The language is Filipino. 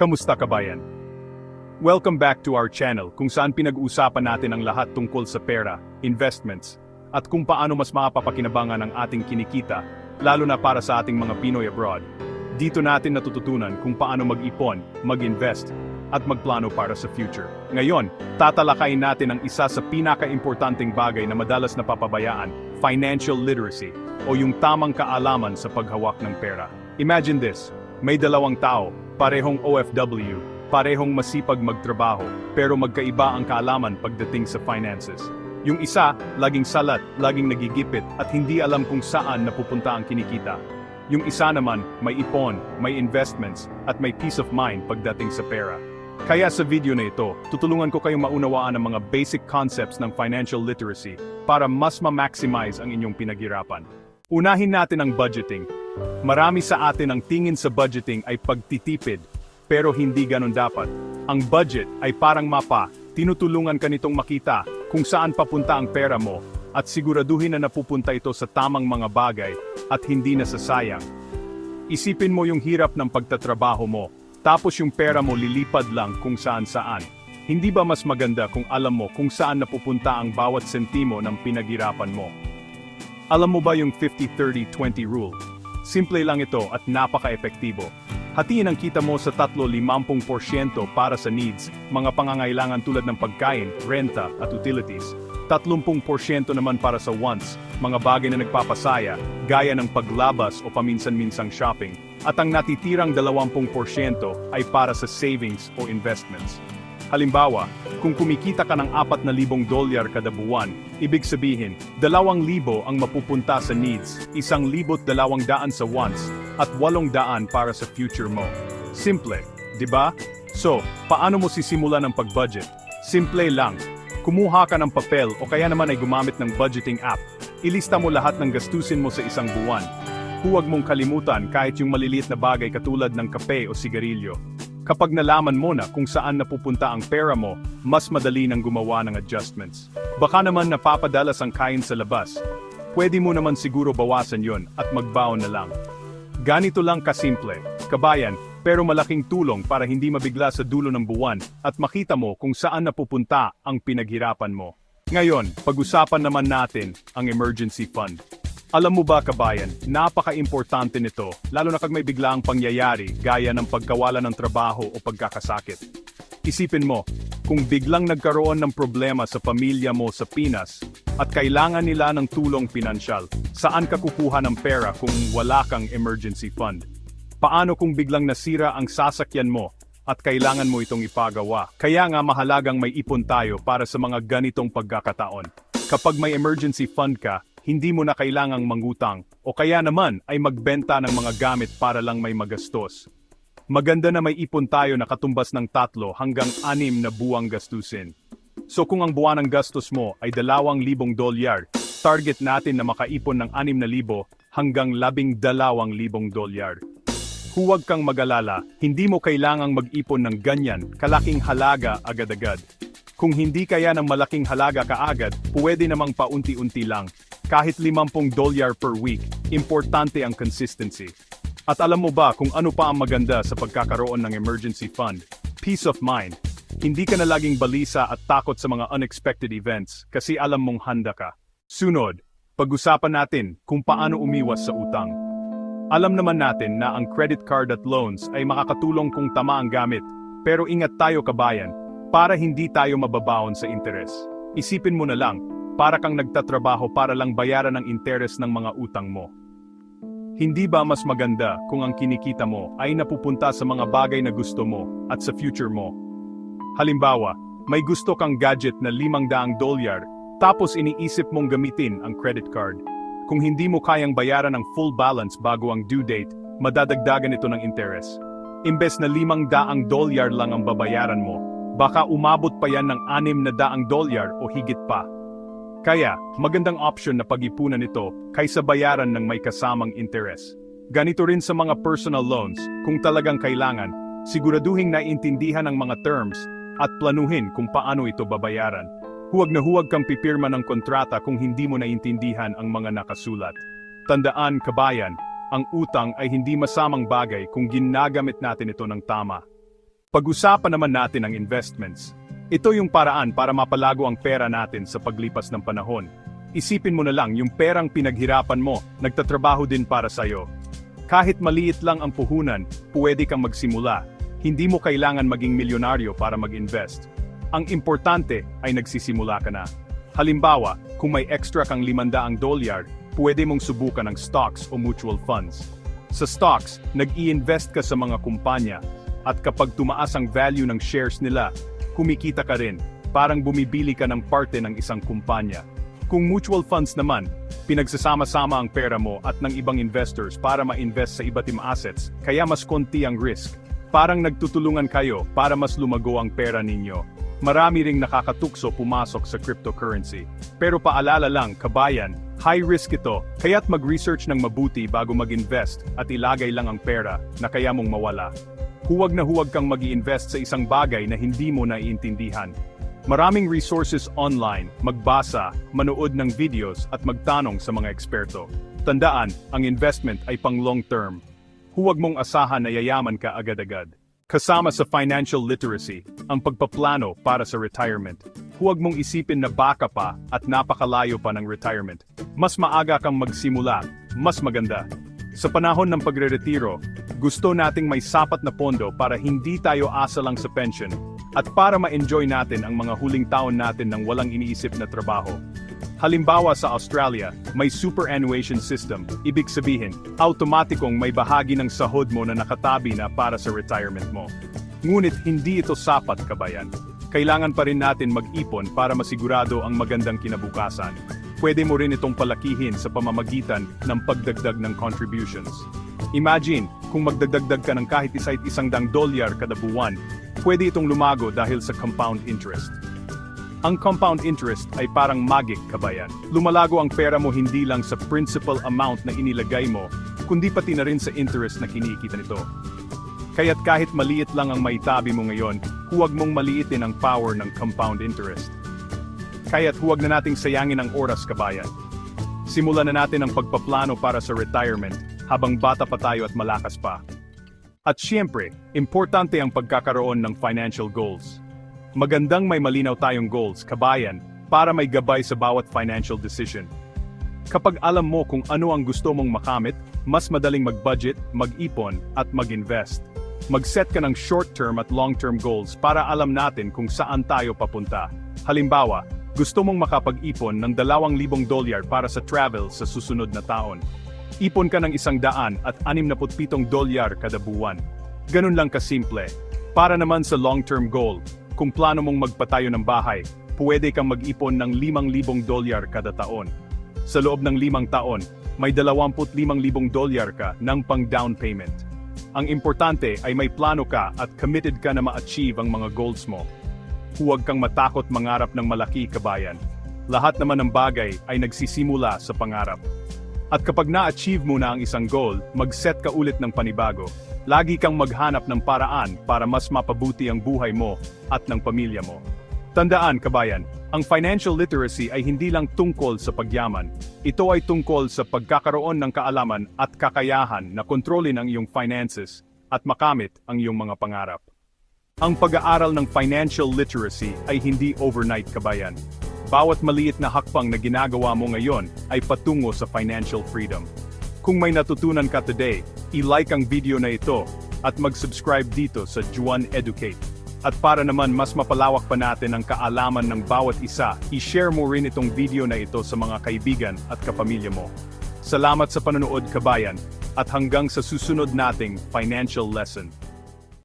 Kamusta kabayan? Welcome back to our channel kung saan pinag-uusapan natin ang lahat tungkol sa pera, investments, at kung paano mas mapapakinabangan ang ating kinikita, lalo na para sa ating mga Pinoy abroad. Dito natin natututunan kung paano mag-ipon, mag-invest, at magplano para sa future. Ngayon, tatalakayin natin ang isa sa pinaka-importanting bagay na madalas napapabayaan, financial literacy, o yung tamang kaalaman sa paghawak ng pera. Imagine this, may dalawang tao, parehong OFW, parehong masipag magtrabaho, pero magkaiba ang kaalaman pagdating sa finances. Yung isa, laging salat, laging nagigipit, at hindi alam kung saan napupunta ang kinikita. Yung isa naman, may ipon, may investments, at may peace of mind pagdating sa pera. Kaya sa video na ito, tutulungan ko kayong maunawaan ang mga basic concepts ng financial literacy para mas ma-maximize ang inyong pinaghirapan. Unahin natin ang budgeting. Marami sa atin ang tingin sa budgeting ay pagtitipid, pero hindi ganun dapat. Ang budget ay parang mapa, tinutulungan ka nitong makita kung saan papunta ang pera mo at siguraduhin na napupunta ito sa tamang mga bagay at hindi nasasayang. Isipin mo yung hirap ng pagtatrabaho mo, tapos yung pera mo lilipad lang kung saan saan. Hindi ba mas maganda kung alam mo kung saan napupunta ang bawat sentimo ng pinaghirapan mo? Alam mo ba yung 50-30-20 rule? Simple lang ito at napaka-epektibo. Hatiin ang kita mo sa 3-50% para sa needs, mga pangangailangan tulad ng pagkain, renta, at utilities. 30% naman para sa wants, mga bagay na nagpapasaya, gaya ng paglabas o paminsan-minsang shopping. At ang natitirang 20% ay para sa savings o investments. Halimbawa, kung kumikita ka ng 4,000 dolyar kada buwan, ibig sabihin, 2,000 ang mapupunta sa needs, 1,200 sa wants, at 800 para sa future mo. Simple, di ba? So, paano mo sisimulan ang pag-budget? Simple lang. Kumuha ka ng papel o kaya naman ay gumamit ng budgeting app. Ilista mo lahat ng gastusin mo sa isang buwan. Huwag mong kalimutan kahit yung maliliit na bagay katulad ng kape o sigarilyo. Kapag nalaman mo na kung saan napupunta ang pera mo, mas madali nang gumawa ng adjustments. Baka naman napapadalas ang kain sa labas. Pwede mo naman siguro bawasan yon at magbaon na lang. Ganito lang kasimple, kabayan, pero malaking tulong para hindi mabigla sa dulo ng buwan at makita mo kung saan napupunta ang pinaghirapan mo. Ngayon, pag-usapan naman natin ang emergency fund. Alam mo ba kabayan, napaka-importante nito, lalo na kag may biglaang pangyayari gaya ng pagkawala ng trabaho o pagkakasakit. Isipin mo, kung biglang nagkaroon ng problema sa pamilya mo sa Pinas at kailangan nila ng tulong pinansyal, saan ka kukuha ng pera kung wala kang emergency fund? Paano kung biglang nasira ang sasakyan mo at kailangan mo itong ipagawa? Kaya nga mahalagang may ipon tayo para sa mga ganitong pagkakataon. Kapag may emergency fund ka, hindi mo na kailangang mangutang o kaya naman ay magbenta ng mga gamit para lang may magastos. Maganda na may ipon tayo na katumbas ng tatlo hanggang anim na buwang gastusin. So kung ang buwan ng gastos mo ay 2,000 dolyar, target natin na makaipon ng 6,000 hanggang 12,000 dolyar. Huwag kang mag-alala, hindi mo kailangang mag-ipon ng ganyan, kalaking halaga agad-agad. Kung hindi kaya ng malaking halaga kaagad, pwede namang paunti-unti lang. Kahit 50 dolyar per week, importante ang consistency. At alam mo ba kung ano pa ang maganda sa pagkakaroon ng emergency fund? Peace of mind. Hindi ka na laging balisa at takot sa mga unexpected events kasi alam mong handa ka. Sunod, pag-usapan natin kung paano umiwas sa utang. Alam naman natin na ang credit card at loans ay makakatulong kung tama ang gamit, pero ingat tayo kabayan, para hindi tayo mababaon sa interes. Isipin mo na lang, para kang nagtatrabaho para lang bayaran ang interes ng mga utang mo. Hindi ba mas maganda kung ang kinikita mo ay napupunta sa mga bagay na gusto mo at sa future mo? Halimbawa, may gusto kang gadget na 500 dolyar, tapos iniisip mong gamitin ang credit card. Kung hindi mo kayang bayaran ang full balance bago ang due date, madadagdagan ito ng interes. Imbes na 500 dolyar lang ang babayaran mo, baka umabot pa yan ng 600 dolyar o higit pa. Kaya, magandang option na pag-ipunan ito kaysa bayaran ng may kasamang interes. Ganito rin sa mga personal loans, kung talagang kailangan, siguraduhin na intindihan ang mga terms at planuhin kung paano ito babayaran. Huwag na huwag kang pipirma ng kontrata kung hindi mo naintindihan ang mga nakasulat. Tandaan, kabayan, ang utang ay hindi masamang bagay kung ginagamit natin ito ng tama. Pag-usapan naman natin ang investments. Ito yung paraan para mapalago ang pera natin sa paglipas ng panahon. Isipin mo na lang yung perang pinaghirapan mo, nagtatrabaho din para sa'yo. Kahit maliit lang ang puhunan, pwede kang magsimula. Hindi mo kailangan maging milyonaryo para mag-invest. Ang importante ay nagsisimula ka na. Halimbawa, kung may extra kang 500 dolyar, pwede mong subukan ang stocks o mutual funds. Sa stocks, nag-i-invest ka sa mga kumpanya, at kapag tumaas ang value ng shares nila, kumikita ka rin, parang bumibili ka ng parte ng isang kumpanya. Kung mutual funds naman, pinagsasama-sama ang pera mo at ng ibang investors para ma-invest sa iba't ibang assets, kaya mas konti ang risk. Parang nagtutulungan kayo para mas lumago ang pera ninyo. Marami ring nakakatukso pumasok sa cryptocurrency. Pero paalala lang, kabayan, high risk ito, kaya't mag-research ng mabuti bago mag-invest at ilagay lang ang pera na kaya mong mawala. Huwag na huwag kang mag invest sa isang bagay na hindi mo naiintindihan. Maraming resources online, magbasa, manood ng videos at magtanong sa mga eksperto. Tandaan, ang investment ay pang long term. Huwag mong asahan na yayaman ka agad-agad. Kasama sa financial literacy, ang pagpaplano para sa retirement. Huwag mong isipin na baka pa at napakalayo pa ng retirement. Mas maaga kang magsimula, mas maganda. Sa panahon ng pagreretiro, gusto nating may sapat na pondo para hindi tayo asa lang sa pension at para ma-enjoy natin ang mga huling taon natin ng walang iniisip na trabaho. Halimbawa sa Australia, may superannuation system, ibig sabihin, automatikong may bahagi ng sahod mo na nakatabi na para sa retirement mo. Ngunit hindi ito sapat kabayan. Kailangan pa rin natin mag-ipon para masigurado ang magandang kinabukasan. Pwede mo rin itong palakihin sa pamamagitan ng pagdagdag ng contributions. Imagine, kung magdagdagdag ka ng kahit isa at isang dang dolyar kada buwan, pwede itong lumago dahil sa compound interest. Ang compound interest ay parang magic kabayan. Lumalago ang pera mo hindi lang sa principal amount na inilagay mo, kundi pati na rin sa interest na kinikita nito. Kaya't kahit maliit lang ang maitabi mo ngayon, huwag mong maliitin ang power ng compound interest. Kaya't huwag na nating sayangin ang oras kabayan. Simulan na natin ang pagpaplano para sa retirement habang bata pa tayo at malakas pa. At siyempre, importante ang pagkakaroon ng financial goals. Magandang may malinaw tayong goals, kabayan, para may gabay sa bawat financial decision. Kapag alam mo kung ano ang gusto mong makamit, mas madaling mag-budget, mag-ipon, at mag-invest. Mag-set ka ng short-term at long-term goals para alam natin kung saan tayo papunta. Halimbawa, gusto mong makapag-ipon ng 2,000 dolyar para sa travel sa susunod na taon. Ipon ka ng isang daan at 67 dolyar kada buwan. Ganun lang kasimple. Para naman sa long-term goal, kung plano mong magpatayo ng bahay, pwede kang mag-ipon ng 5,000 dolyar kada taon. Sa loob ng limang taon, may 25,000 dolyar ka ng pang down payment. Ang importante ay may plano ka at committed ka na ma-achieve ang mga goals mo. Huwag kang matakot mangarap ng malaki kabayan. Lahat naman ng bagay ay nagsisimula sa pangarap. At kapag na-achieve mo na ang isang goal, mag-set ka ulit ng panibago. Lagi kang maghanap ng paraan para mas mapabuti ang buhay mo at ng pamilya mo. Tandaan kabayan, ang financial literacy ay hindi lang tungkol sa pagyaman. Ito ay tungkol sa pagkakaroon ng kaalaman at kakayahan na kontrolin ang iyong finances at makamit ang iyong mga pangarap. Ang pag-aaral ng financial literacy ay hindi overnight kabayan. Bawat maliit na hakbang na ginagawa mo ngayon ay patungo sa financial freedom. Kung may natutunan ka today, i-like ang video na ito at mag-subscribe dito sa Juan Educate. At para naman mas mapalawak pa natin ang kaalaman ng bawat isa, i-share mo rin itong video na ito sa mga kaibigan at kapamilya mo. Salamat sa panonood kabayan, at hanggang sa susunod nating financial lesson.